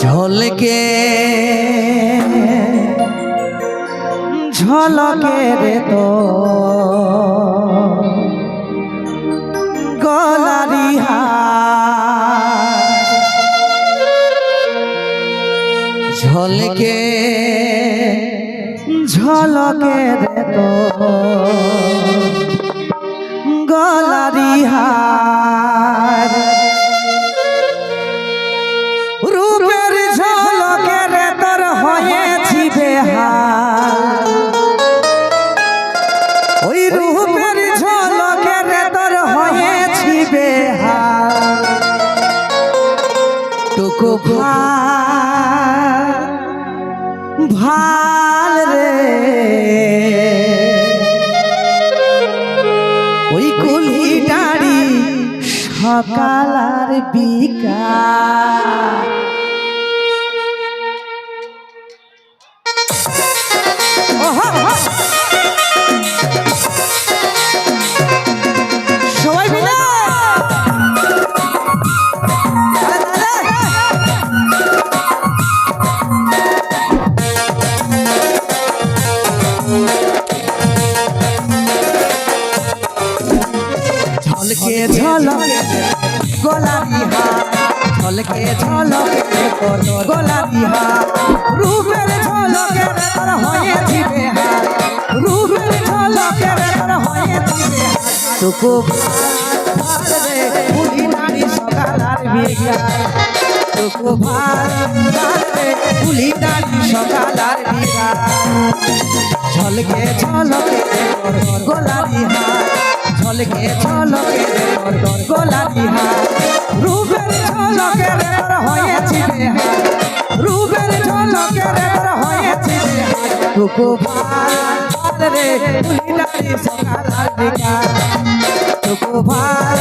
ঝলকে ঝলকে রে তো। গলারি ঝলকে ঝলকে রে তো। টুকু ভালো রে। ওই কুলি ডাড়ি সকাল আর বিকাল। ওহো, ঝলকে ঝলকে গোলাপি হাত ঝলকে ঝলকে গোলাপি হাত রূপের ঝলকে তোর হয়েছি বেহার রূপের ঝলকে তোর হয়েছি বেহার টুকু ভার রে পুরি নারী সকালার টুকু ভার ভার রে পুলি নারী সকালার বিকাল ঝলকে ঝলকে গোলাপি হাত ঝলকে ঝলকে গোলাপি হাত রূপের ঝলকে তোর হয়েছি রূপের ঝলকে তোর হয়েছি টুকু ভার রে পুলি নারী সকালার বিকাল টুকু ভার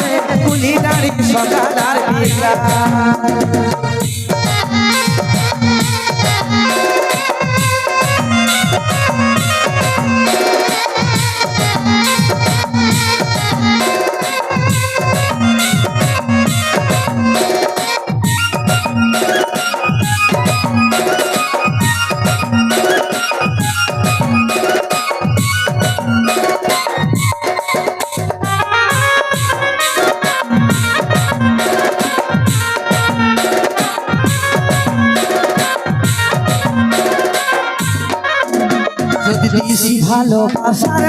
রে পুলি নারী সকালার যদি ভালোবাসার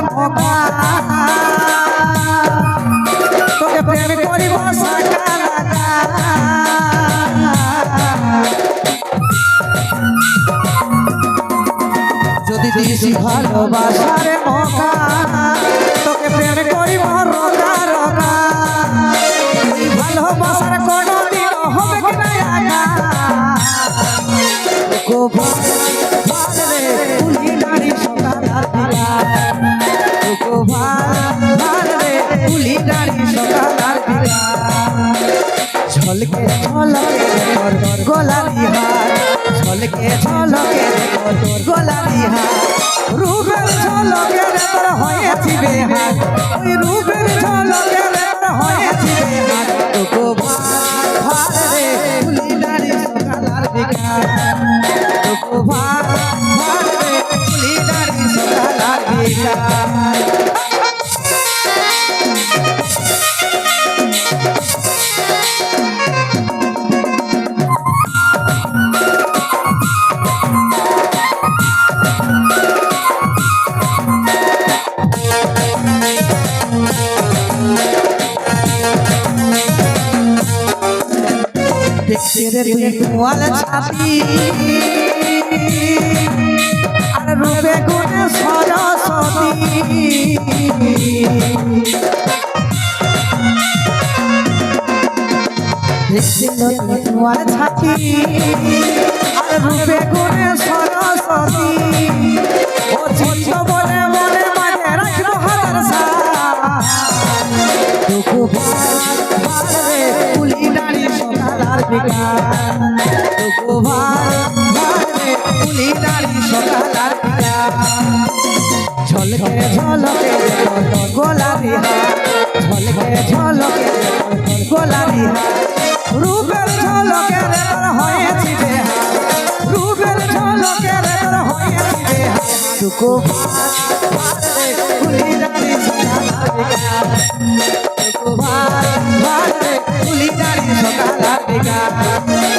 তোকে প্রেম করিব যদি ভালোবাসার ঝলকে ঝলকে তোর গোলাপি হার রূপের ঝলকে তোর হয়েছি বেহাত ওই রূপের ঝলকে তোর হয়েছি বেহার। দেখতে রে তুই কুয়াল ছাতি আর রূপে গুণে সরস্বতী। দেখতে তুই কুয়াল ছাতি ঝলকে ঝলকে গোলাপি ঝলকে ঝলকে গোলাপি রূপের ঝলকে হয়েছি রূপের ঝলকে হয়েছি টুকু সকাল